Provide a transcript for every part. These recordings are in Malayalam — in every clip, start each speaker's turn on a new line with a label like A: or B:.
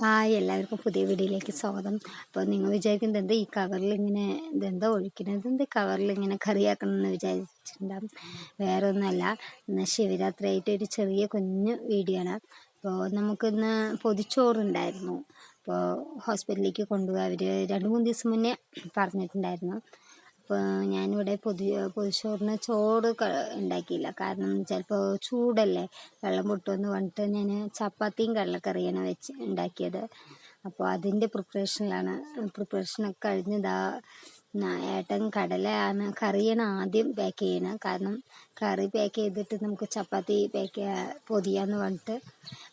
A: ഹായ് എല്ലാവർക്കും പുതിയ വീഡിയോയിലേക്ക് സ്വാഗതം. അപ്പോൾ നിങ്ങൾ വിചാരിക്കുന്നത് എന്താ ഈ കവറിൽ ഇങ്ങനെ ഇതെന്താ ഒഴിക്കുന്നത് എന്ത് കവറിൽ ഇങ്ങനെ കറിയാക്കണമെന്ന് വിചാരിച്ചിട്ടുണ്ടാകും വേറെ ഒന്നുമല്ല ഇന്ന് ശിവരാത്രി ആയിട്ട് ഒരു ചെറിയ കുഞ്ഞു വീഡിയോ ആണ്. അപ്പോൾ നമുക്കിന്ന് പൊതിച്ചോറുണ്ടായിരുന്നു. അപ്പോൾ ഹോസ്പിറ്റലിലേക്ക് കൊണ്ടുപോയി. അവർ രണ്ട് മൂന്ന് ദിവസം മുന്നേ പറഞ്ഞിട്ടുണ്ടായിരുന്നു. ഞാനിവിടെ പൊതു പൊതിച്ചോറിന് ചോറ് ഉണ്ടാക്കിയില്ല കാരണം ചിലപ്പോൾ ചൂടല്ലേ? വെള്ളം പൊട്ടുമെന്ന് പറഞ്ഞിട്ട് ഞാൻ ചപ്പാത്തിയും കടലക്കറിയാണ് വെച്ച് ഉണ്ടാക്കിയത് അപ്പോൾ അതിന്റെ പ്രിപ്പറേഷനിലാണ് പ്രിപ്പറേഷനൊക്കെ കഴിഞ്ഞതാ ഏട്ടൻ കടലയാണ് കറിയാണ് ആദ്യം പാക്ക് ചെയ്യണം. കാരണം കറി പാക്ക് ചെയ്തിട്ട് നമുക്ക് ചപ്പാത്തി പാക്ക് പൊതിയാന്ന് പറഞ്ഞിട്ട്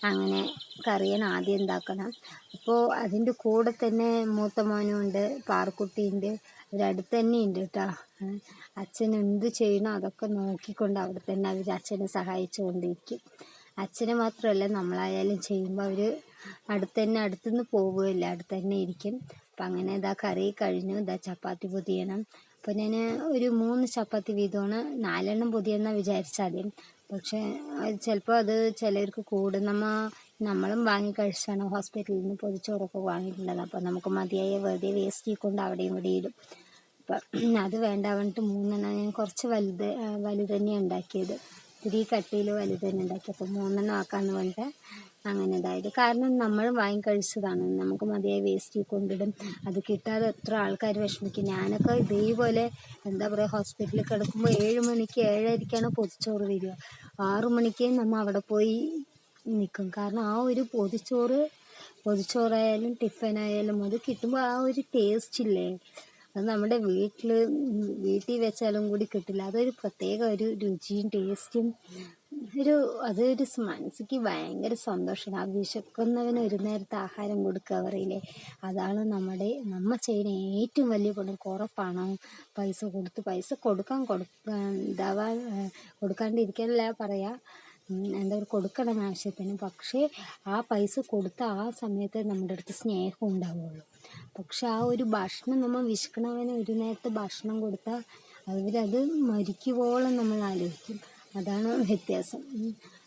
A: അങ്ങനെ കറിയാണ് ആദ്യം ഉണ്ടാക്കണം അപ്പോൾ അതിന്റെ കൂടെ തന്നെ മൂത്ത മോനും ഉണ്ട് പാറക്കുട്ടിയുണ്ട് അവരടുത്ത് തന്നെ ഉണ്ട് കേട്ടോ അച്ഛൻ എന്ത് ചെയ്യണോ അതൊക്കെ നോക്കിക്കൊണ്ട് അവിടെ തന്നെ അവർ അച്ഛനെ സഹായിച്ചുകൊണ്ടിരിക്കും. അച്ഛനെ മാത്രമല്ല നമ്മളായാലും ചെയ്യുമ്പോൾ അവർ അടുത്ത് തന്നെ അടുത്തുനിന്ന് പോവുകയില്ല അടുത്ത് തന്നെ ഇരിക്കും. അപ്പം അങ്ങനെ ഇതാ കറി കഴിഞ്ഞു. ഇതാ ചപ്പാത്തി പൊതിയണം. അപ്പോൾ ഞാൻ ഒരു മൂന്ന് ചപ്പാത്തി വീതമാണ്. നാലെണ്ണം പൊതിയെന്നാണ് വിചാരിച്ചാദ്യം പക്ഷേ ചിലപ്പോൾ അത് ചിലർക്ക് കൂടും നമ്മ നമ്മളും വാങ്ങി കഴിച്ചാണ് ഹോസ്പിറ്റലിൽ നിന്ന് പൊതിച്ചോറൊക്കെ വാങ്ങിയിട്ടുണ്ടത് അപ്പോൾ നമുക്ക് മതിയായ വെറുതെ വേസ്റ്റ് കൊണ്ട് അവിടെയും ഇവിടെ ഇടും. അപ്പം അത് വേണ്ട പറഞ്ഞിട്ട് മൂന്നെണ്ണം ഞാൻ കുറച്ച് വലുത് വലുത് തന്നെയാണ് ഉണ്ടാക്കിയത്. ഇത്തിരി കട്ടിയിൽ വലുത് തന്നെ ഉണ്ടാക്കി അപ്പോൾ മൂന്നെണ്ണം ആക്കാമെന്ന് പറഞ്ഞിട്ട് അങ്ങനെ ഇതായത്. കാരണം നമ്മൾ വാങ്ങിക്കഴിച്ചതാണ് നമുക്ക് മതിയായ വേസ്റ്റ് കൊണ്ടിടും. അത് കിട്ടാതെ എത്ര ആൾക്കാർ വിഷമിക്കും. ഞാനൊക്കെ ഇതേപോലെ എന്താ പറയുക ഹോസ്പിറ്റലിൽ കിടക്കുമ്പോൾ ഏഴ് മണിക്ക് ഏഴരയ്ക്കാണ് പൊതിച്ചോറ് വരിക. ആറു മണിക്ക് നമ്മൾ അവിടെ പോയി നിൽക്കും കാരണം ആ ഒരു പൊതിച്ചോറ് പൊതിച്ചോറായാലും ടിഫിനായാലും അത് കിട്ടുമ്പോൾ ആ ഒരു ടേസ്റ്റ് ഇല്ലേ? അത് നമ്മുടെ വീട്ടിൽ വീട്ടിൽ വെച്ചാലും കൂടി കിട്ടില്ല. അതൊരു പ്രത്യേക ഒരു രുചിയും ടേസ്റ്റും ഒരു അതൊരു മനസ്സിക്ക് ഭയങ്കര സന്തോഷമാണ്. ആ വിശക്കുന്നവന് ഒരു നേരത്തെ ആഹാരം കൊടുക്കുക പറയില്ലേ? അതാണ് നമ്മുടെ നമ്മ ചെയ്യുന്ന ഏറ്റവും വലിയ പണം കുറേ പണം പൈസ കൊടുത്ത് പൈസ കൊടുക്കാൻ കൊടുക്കാൻ ഇതാവാൻ കൊടുക്കാണ്ടിരിക്കാനല്ല പറയാ. എന്താ പറയുക കൊടുക്കണം ആവശ്യത്തിന്. പക്ഷേ ആ പൈസ കൊടുത്ത ആ സമയത്ത് നമ്മുടെ അടുത്ത് സ്നേഹം ഉണ്ടാവുള്ളൂ. പക്ഷെ ആ ഒരു ഭക്ഷണം നമ്മൾ വിശക്കണവന് ഒരു നേരത്തെ ഭക്ഷണം കൊടുത്താൽ അവരത് മരിക്കുവോളം നമ്മൾ ആലോചിക്കും. അതാണ് വ്യത്യാസം.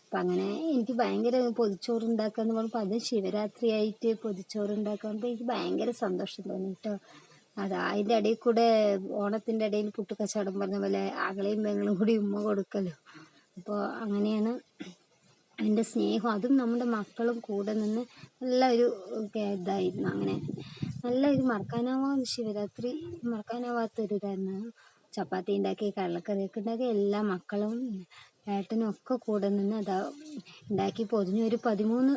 A: അപ്പം അങ്ങനെ എനിക്ക് ഭയങ്കര പൊതിച്ചോറ് ഉണ്ടാക്കുക എന്ന് അത് ശിവരാത്രി ആയിട്ട് പൊതിച്ചോറ് ഉണ്ടാക്കുമ്പോൾ എനിക്ക് ഭയങ്കര സന്തോഷം തോന്നി കേട്ടോ. അത് അതിന്റെ ഇടയിൽ കൂടെ ഓണത്തിന്റെ ഇടയിൽ പുട്ടുകച്ചവടം പറഞ്ഞ പോലെ ആകളെയും പെങ്ങളും കൂടി ഉമ്മ കൊടുക്കലോ. അപ്പോൾ അങ്ങനെയാണ് എന്റെ സ്നേഹം. അതും നമ്മുടെ മക്കളും കൂടെ നിന്ന് നല്ല ഒരു ഇതായിരുന്നു. അങ്ങനെ നല്ല ഒരു മറക്കാനാവാത്ത ശിവരാത്രി മറക്കാനാവാത്തൊരു ഇതായിരുന്നു. ചപ്പാത്തി ഉണ്ടാക്കി കടലക്കറിയൊക്കെ ഉണ്ടാക്കി എല്ലാ മക്കളും ഏട്ടനും ഒക്കെ കൂടെ നിന്ന് അതാ ഉണ്ടാക്കി പൊതിഞ്ഞ് ഒരു പതിമൂന്ന്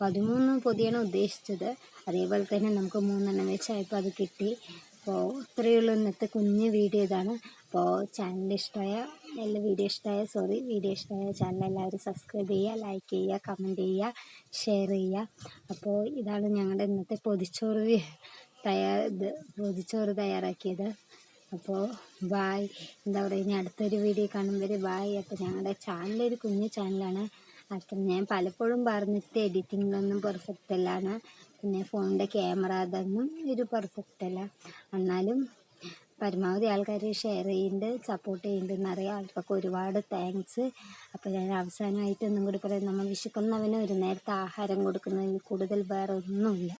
A: പതിമൂന്ന് പൊതിയാണ് ഉദ്ദേശിച്ചത്. അതേപോലെ തന്നെ നമുക്ക് മൂന്നെണ്ണം വെച്ചായപ്പോൾ അത് കിട്ടി. അപ്പോൾ ഇത്രയേ ഉള്ളൂ ഇന്നത്തെ കുഞ്ഞ് വീഡിയോ ഇതാണ്. അപ്പോൾ ചാനൽ ഇഷ്ടമായ എല്ലാ വീഡിയോ ഇഷ്ടമായ സോറി വീഡിയോ ഇഷ്ടമായ ചാനൽ എല്ലാവരും സബ്സ്ക്രൈബ് ചെയ്യുക ലൈക്ക് ചെയ്യുക കമന്റ് ചെയ്യുക ഷെയർ ചെയ്യുക. അപ്പോൾ ഇതാണ് ഞങ്ങളുടെ ഇന്നത്തെ പൊതിച്ചോറ് തയ്യാർ ഇത് പൊതിച്ചോറ് തയ്യാറാക്കിയത്. അപ്പോൾ ബായ് എന്താ പറയുക ഇനി അടുത്തൊരു വീഡിയോ കാണുമ്പോൾ ബായ് അപ്പോൾ ഞങ്ങളുടെ ചാനൽ ഒരു കുഞ്ഞു ചാനലാണ് അപ്പം ഞാൻ പലപ്പോഴും പറഞ്ഞിട്ട് എഡിറ്റിങ്ങിലൊന്നും പെർഫെക്റ്റ് അല്ലാണ് പിന്നെ ഫോണിന്റെ ക്യാമറ അതൊന്നും ഒരു പെർഫെക്റ്റ് അല്ല. എന്നാലും പരമാവധി ആൾക്കാർ ഷെയർ ചെയ്യുന്നുണ്ട് സപ്പോർട്ട് ചെയ്യുന്നുണ്ട് എന്നറിയാം. ആൾക്കൊക്കെ ഒരുപാട് താങ്ക്സ് അപ്പോൾ ഞാൻ അവസാനമായിട്ട് ഒന്നും കൂടി പറയാം. നമ്മൾ വിശക്കുന്നവന് ഒരു നേരത്തെ ആഹാരം കൊടുക്കുന്നതിന് കൂടുതൽ വേറെ ഒന്നുമില്ല